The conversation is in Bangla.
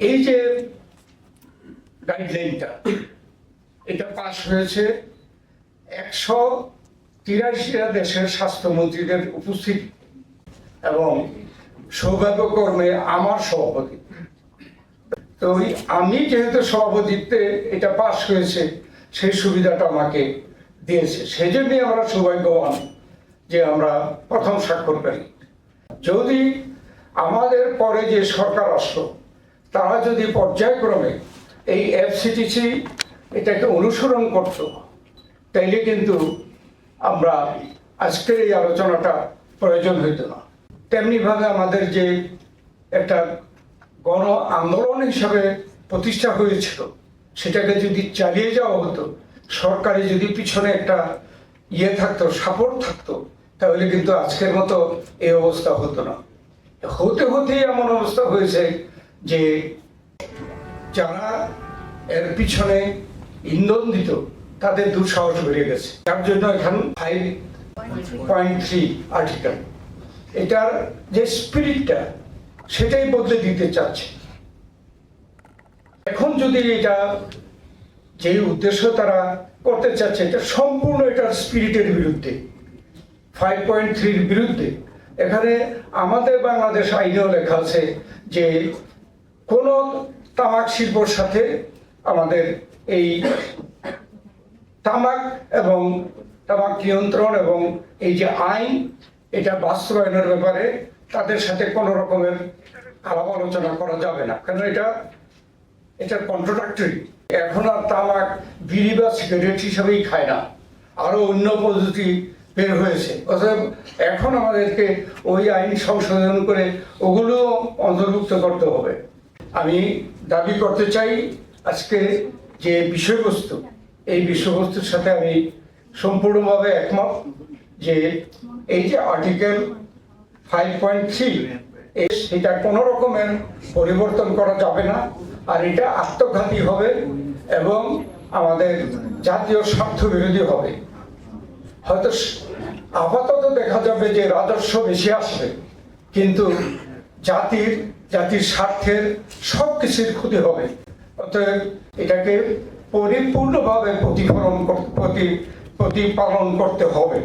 এই যে গাইডলাইনটা এটা পাশ হয়েছে একশো তিরাশিটা দেশের স্বাস্থ্যমন্ত্রীদের উপস্থিতি এবং সৌভাগ্যকর্মে আমার সভাপতি। তো আমি যেহেতু সভাপতিত্বে এটা পাশ হয়েছে, সেই সুবিধাটা আমাকে দিয়েছে। সেই জন্যই আমরা সৌভাগ্যবান যে আমরা প্রথম স্বাক্ষরকারী। যদি আমাদের পরে যে সরকার আসলো তারা যদি পর্যায়ক্রমে এই এফ এফসিটিসি এটাকে অনুসরণ করত, তাইলে কিন্তু আমরা আজকের এই আলোচনাটা প্রয়োজন হইত না। তেমনিভাবে আমাদের যে একটা গণ আন্দোলন হিসাবে প্রতিষ্ঠা হয়েছিল, সেটাকে যদি চালিয়ে যাওয়া হতো, সরকারি যদি পিছনে একটা ইয়ে থাকতো, সাপোর্ট থাকতো, তাহলে কিন্তু আজকের মতো এই অবস্থা হতো না। হতে হতেই এমন অবস্থা হয়েছে যে যারা এর পিছনে ইন্ধন দিত তাদের দুঃসাহস বেড়ে গেছে। তার জন্য এখন ফাইভ পয়েন্ট থ্রি আর্টিকেল এটার যে স্পিরিটটা সেটাই বদলে দিতে চাচ্ছে। এখন যদি এটা যে উদ্দেশ্য তারা করতে চাচ্ছে, এটা সম্পূর্ণ এটার স্পিরিটের বিরুদ্ধে। ফাইভ পয়েন্ট থ্রির বিরুদ্ধে। এখানে আমাদের বাংলাদেশ আইনেও লেখা আছে যে কোন তামাক শিল্পর সাথে আমাদের এই তামাক এবং তামাক নিয়ন্ত্রণ এবং এই যে আইন, এটা বাস্তবায়নের ব্যাপারে তাদের সাথে কোনো রকমের আলাপ আলোচনা করা যাবে না। কারণ এটা এটা কন্ট্রোডাক্টরি এখন আর তামাক বিড়ি বা সিগারেট হিসাবেই খায় না। আরও অন্য পদ্ধতি বের হয়েছে। অতএব এখন আমাদেরকে ওই আইন সংশোধন করে ওগুলো অন্তর্ভুক্ত করতে হবে। আমি দাবি করতে চাই আজকে যে বিষয়বস্তু, এই বিষয়বস্তুর সাথে আমি সম্পূর্ণভাবে একমত যে এই যে আর্টিকেল ফাইভ পয়েন্ট থ্রি এটা কোনো রকমের পরিবর্তন করা যাবে না আর এটা আত্মঘাতী হবে এবং আমাদের জাতীয় স্বার্থ বিরোধী হবে। হয়তো আপাতত দেখা যাবে যে রাজস্ব বেশি আসবে, কিন্তু জাতির জাতির স্বার্থের সব কিছুর ক্ষতি হবে। অতএব এটাকে পরিপূর্ণভাবে প্রতিফলন প্রতি প্রতিপালন করতে হবে।